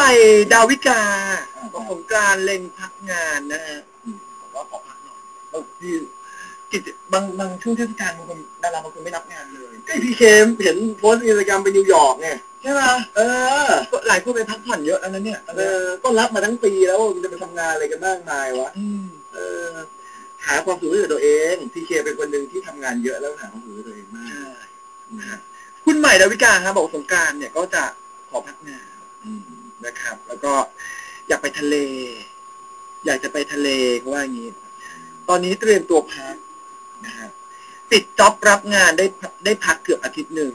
ม่ดาวิกาบอกสงกรารเล็งพักงานนะฮะบอกว่าขอพักหน่อยบางทีกิจบางบางช่วงเทศกาลบางคนดาราบางคนไม่รับงานเลยก็พี่เคมเห็นโพสต์อินสตาแกรมไปนิวยอร์กไงใช่ไหมเออ ก็หลายคนไปพักผ่อนเยอะแล้วนะเนี่ยเออก็รับมาทั้งปีแล้วมันจะไปทำงานอะไรกันมากมายวะอืมเออหาความสุขให้กับตัวเองพี่เคเป็นคนหนึ่งที่ทำงานเยอะแล้วหาความสุขให้ตัวเองมากใช่อืมคุณใหม่ดาวิกาครับบอกสงกรารเนี่ยก็จะขอพักงาน อืม นะครับ แล้วก็อยากไปทะเล อยากจะไปทะเลเขาว่าอย่างนี้ ตอนนี้เตรียมตัวพักนะครับปิดจ็อบรับงานได้ได้พักเกือบอาทิตย์หนึ่ง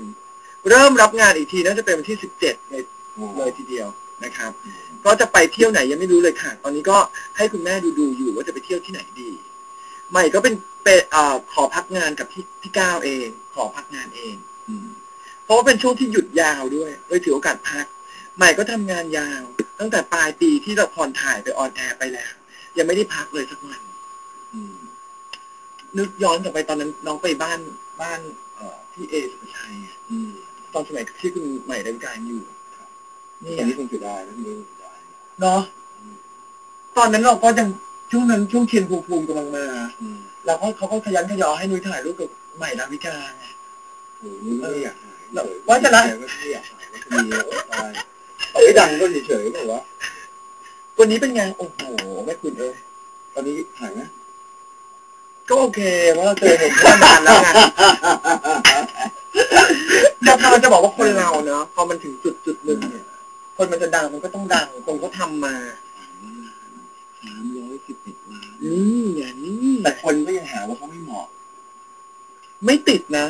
เริ่มรับงานอีกทีน่าจะเป็นวันที่สิบเจ็ดเลยทีเดียวนะครับ ก็จะไปเที่ยวไหนยังไม่รู้เลยค่ะ ตอนนี้ก็ให้คุณแม่ดูดูอยู่ว่าจะไปเที่ยวที่ไหนดี ใหม่ก็เป็นเป็นอขอพักงานกับพี่พี่ก้าวเอง ขอพักงานเองอเพราะว่าเป็นช่วงที่หยุดยาวด้วยเลยถือโอกาสพัก ใหม่ก็ทำงานยาว ตั้งแต่ปลายปีที่ละครถ่ายไปออนแอร์ไปแล้ว ยังไม่ได้พักเลยสักวันอืมนึกย้อนกลับไปตอนนั้นน้องไปบ้านบ้านเอ่อที่เอสุภาชัยอะอืมตอนสมัยที่คุณใหม่เดินการอยู่นี่อันนี้คงจะได้นะนี่คงจะได้เนาะตอนนั้นเราก็ยังช่วงนั้นช่วงเทียนภูมิภูมิกำลังมาอืมแล้วก็เขาก็ขยันขยอให้นุ้ยถ่ายรูปกับใหม่ดาวิกาไงโอ้นี่ไม่อยากหายเออว่าจะนะไม่อยากหายก็มีโอ้ตายเอาไม่ ดังก็เฉยๆบอกว่าวันนี้เป็นไงโอ้โหแม่คุณเอ้ยตอนนี้หายไหมก็โอเคเพราะเราเจอเห็นกันนานแล้วไงจะกำลังจะบอกว่าคนเราเนาะพอมันถึงจุดจุดหนึ่งเนี่ย คนมันจะดังมันก็ต้องดังคนเขาทำมาสามร้อยสิบเอ็ดล้านนี่อย่างนี้แต่คนก็ยังหาว่าเขาไม่เหมาะ ไม่ติดนะ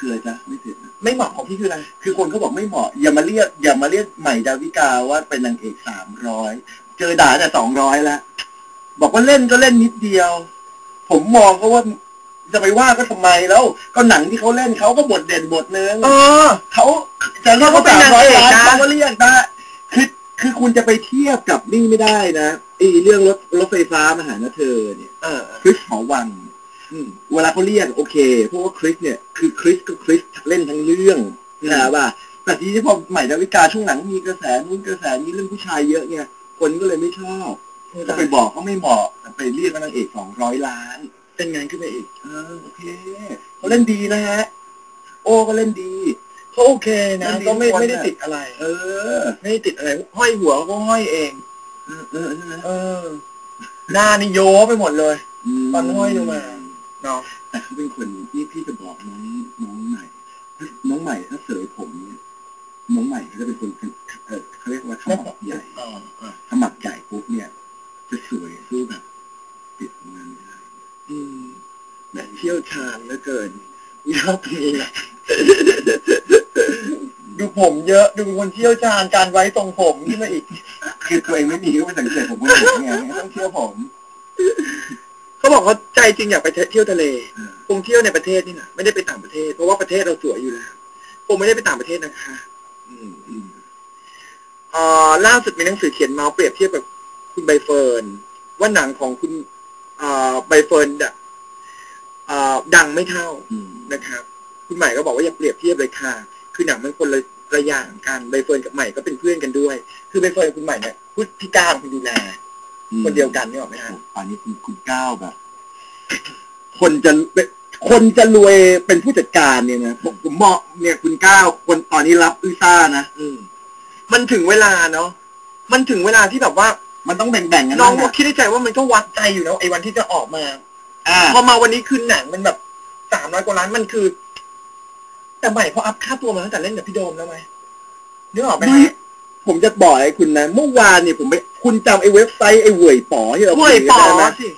คืออะไรจ๊ะไม่ติดนะไม่เหมาะของพี่คืออะไร คือคนเขาบอกไม่เหมาะ อย่ามาเรียก อย่ามาเรียกใหม่ดาวิกาว่าเป็นนางเอกสามร้อยเจอด่าแต่สองร้อยแล้วบอกว่าเล่นก็เล่นนิดเดียว ผมมองเขาว่าจะไปว่าก็ทำไมแล้ว ก็หนังที่เขาเล่นเขาก็บทเด่นบทนึงเออเขาจะเรียกว่าเขาเป็นางสานมร้อยเอกล้านนะเขาก็เรียกได้คือคือคุณจะไปเทียบกับนี่ไม่ได้นะไอ้เรื่องรถรถไฟฟ้ามาหานะเธอเนี่ยเออคริสหอวังอืม เวลาเขาเรียกโอเคเพราะว่าคริสเนี่ยคือคริสก็คริสเล่นทั้งเรื่องอืมนะว่าแต่ทีนี้พอใหม่ดาวิกาช่วงหลังมีกระแสนู้นกระแสนี้เรื่องผู้ชายเยอะไงคนก็เลยไม่ชอบก็ไปบอกเขาไม่เหมาะแต่ไปเรียกว่านางเอกสองร้อยล้าน เป็นไงขึ้นไปอีกเออโอเคเขาเล่นดีนะฮะโอ้ก็เล่นดีเขาโอเคนะมันดีก็ไม่ทุกคนไม่ได้น่ะติดอะไร เออ ไม่ได้ติดอะไร ห้อยหัวก็ห้อยเองเออเออใช่ไหมเออหน้านี่โยไปหมดเลย ตอนห้อยลงมา เนาะแต่เขาเป็นคนที่พี่จะบอกน้องน้องใหม่น้องใหม่ถ้าเสยผมเนี่ยน้องใหม่เขาจะเป็นคนเออเขาเรียกว่าขมับใหญ่อ๋ออะขมับใหญ่ปุ๊บเนี่ย จะสวยสู้แบบปิดงานไม่ได้อืมแบบเชี่ยวชาญเหลือเกินยอดตรงนี้แหละดูผมเยอะดูเป็นคนเชี่ยวชาญการไว้ทรงผมขึ้นมาอีก คือตัวเองไม่มีก็ไปสังเกตผมว่าผมไงต้องเชื่อผม เขาบอกเขา ใจจริงอยากไปเที่ยวทะเล คงเที่ยวในประเทศนี่นะไม่ได้ไปต่างประเทศ เพราะว่าประเทศเราสวยอยู่แล้วคงไม่ได้ไปต่างประเทศนะคะอืมอืมเอ่อล่าสุดมีหนังสือเขียนเมาส์เปรียบเทียบกับคุณใบเฟิร์นว่าหนังของคุณอ่อใบเฟิร์นอะเอ่อดังไม่เท่านะครับ คุณใหม่ก็บอกว่าอย่าเปรียบเทียบเลยค่ะ คือหนังมันคนละระอย่างกันใบเฟิร์นกับใหม่ก็เป็นเพื่อนกันด้วย คือใบเฟิร์นกับคุณใหม่เนี่ยพูดพี่ก้าวคุณดูแลคนเดียวกันนี่หรอไหมฮะอันนี้คุณคุณก้าวแบบ คนจะเป็นคนจะรวยเป็นผู้จัดการเนี่ยนะผมผมมองเนี่ยคุณก้าวคนตอนนี้รับอือซ่านะอืม มันถึงเวลาเนาะมันถึงเวลาที่แบบว่า มันต้องแบ่งๆกันน้องบ้างก็อะคิดในใจว่ามันก็วัดใจอยู่นะไอ้วันที่จะออกมาอ่าพอมาวันนี้คือหนังมันแบบสามร้อยกว่าล้านมันคือ แต่ใหม่เขาอัพค่าตัวมาตั้งแต่เล่นกับพี่โดมแล้วไหมนึกออกไหมไม่ฮะผมจะบอกให้คุณนะเมื่อวานเนี่ยผมไปคุณจำไอ้เว็บไซต์ไอ้เหวยป๋อที่เราห่วยคุป๋อกันได้ไหมสิ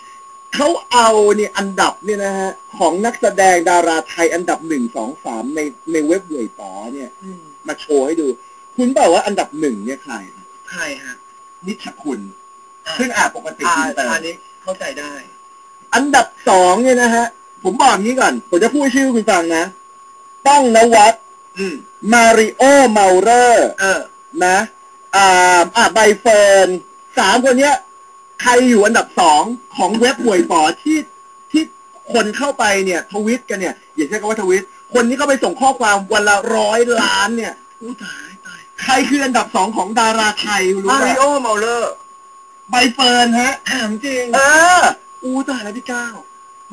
เขาเอาเนี่ยอันดับเนี่ยนะฮะของนักแสดงดาราไทยอันดับหนึ่งสองสามในในเว็บเหวยป๋อเนี่ยอืมมาโชว์ให้ดู คุณบอกว่าอันดับหนึ่งเนี่ยใครใช่ฮะนิชคุณอะซึ่งอ่าปกติอ่าอินเตอร์อันนี้เข้าใจได้ อันดับสองเนี่ยนะฮะ ผมบอกอย่างนี้ก่อน ผมจะพูดชื่อคุณฟังนะ ต้องนวัดอืมมาริโอเมาเรอร์เออนะ อ่าอ่าใบเฟิร์นสามคนเนี้ย ใครอยู่อันดับสองของเว็บหวยปอที่ที่คนเข้าไปเนี่ยทวิตกันเนี่ย อย่าใช้คำว่าทวิต คนที่เข้าไปส่งข้อความวันละร้อยล้านเนี่ยอู้ตายตายใใครคืออันดับสองของดาราไทยรู้มาไหมริโอเมาเลอร์ใบเฟิร์นฮะถามจริง เออ อู้ตายแล้วพี่ก้าว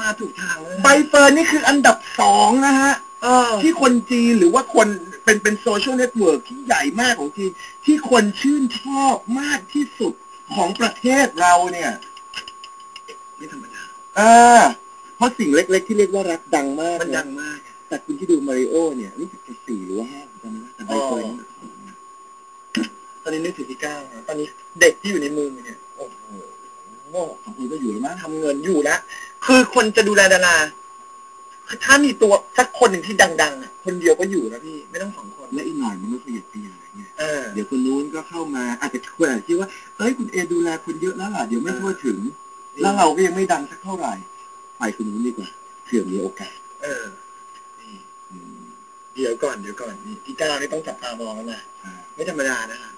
มาถูกทางเลยใบเฟิร์นนี่คืออันดับสองนะฮะ เออ ที่คนจีนหรือว่าคนเป็นเป็นโซเชียลเน็ตเวิร์กที่ใหญ่มากของจีน ที่คนชื่นชอบมากที่สุด ของประเทศเราเนี่ยไม่ธรรมดาอ่าเพราะสิ่งเล็ก ๆ ที่เรียกว่ารักดังมากมันดังะมาก แต่คุณที่ดูมาริโอเนี่ยรู้สึกจะสี่หรือว่าห้าจำไม่ได้แต่ใบเฟิร์นนี่ตอนนี้นึกถึงพี่ก้าวนะตอนนี้เด็กที่อยู่ในมือเนี่ย โอ้โหสองคนก็อยู่แล้วมั้งทำเงินอยู่แล้วคือคนจะดูแลดาราถ้ามีตัวสักคนหนึ่งที่ดังๆอะคนเดียวก็อยู่แล้วพี่ ไม่ต้องสองคน และอีกหน่อยมันก็ขยับขยายไง เออ เดี๋ยวคนนู้นก็เข้ามาอาจจะควรอาจจะคิดว่า เอ้ยคุณเอดูแลคนเยอะแล้วล่ะเดี๋ยวไม่ทั่วถึง แล้วเราก็ยังไม่ดังสักเท่าไหร่ ไปคนนู้นดีกว่าเผื่อมีโอกาสเออนี่อืมเดี๋ยวก่อนเดี๋ยวก่อนนี่พี่ก้าวนี่ต้องจับตามองแล้วนะ อ่า ไม่ธรรมดานะคะ